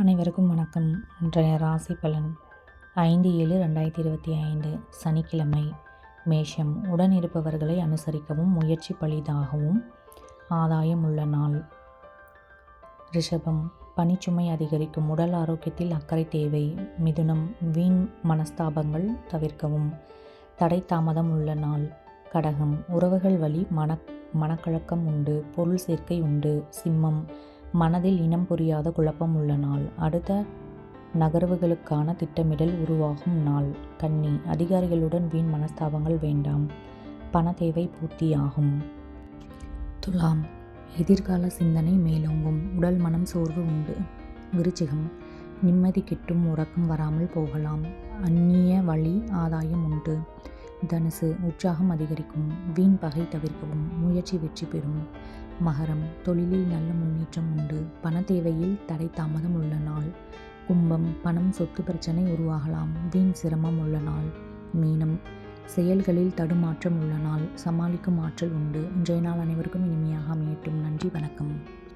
அனைவருக்கும் வணக்கம். இன்றைய ராசி பலன் ஐந்து ஏழு ரெண்டாயிரத்தி இருபத்தி ஐந்து சனிக்கிழமை. மேஷம் உடன் இருப்பவர்களை அனுசரிக்கவும் முயற்சி பலிதாகவும் ஆதாயம் உள்ள நாள். ரிஷபம் பனிச்சுமை அதிகரிக்கும் உடல் ஆரோக்கியத்தில் அக்கறை தேவை. மிதுனம் வீண் மனஸ்தாபங்கள் தவிர்க்கவும் தடை தாமதம் உள்ள நாள். கடகம் உறவுகள் வழி மன மனக்கழக்கம் உண்டு பொருள் சேர்க்கை உண்டு சிம்மம் மனதில் இனம் புரியாத குழப்பம் உள்ள நாள். அடுத்த நகர்வுகளுக்கான திட்டமிடல் உருவாகும் நாள். கன்னி அதிகாரிகளுடன் வீண் மனஸ்தாபங்கள் வேண்டாம். பண தேவை பூர்த்தியாகும். துலாம் எதிர்கால சிந்தனை மேலோங்கும். உடல் மனம் சோர்வு உண்டு. விருச்சிகம் நிம்மதி கிட்டும் உறக்கம் வராமல் போகலாம். அந்நிய வழி ஆதாயம் உண்டு. தனுசு உற்சாகம் அதிகரிக்கும் வீண் பகை தவிர்க்கவும் முயற்சி வெற்றி பெறும். மகரம் தொழிலில் நல்ல முன்னேற்றம் உண்டு. பண தேவையில் தடை தாமதம் உள்ள நாள். கும்பம் பணம் சொத்து பிரச்சனை உருவாகலாம். வீண் சிரமம் உள்ள நாள். மீனம் செயல்களில் தடுமாற்றம் உள்ள நாள். சமாளிக்கும் ஆற்றல் உண்டு. இன்றைய நாள் அனைவருக்கும் இனிமையாக அமையட்டும். நன்றி வணக்கம்.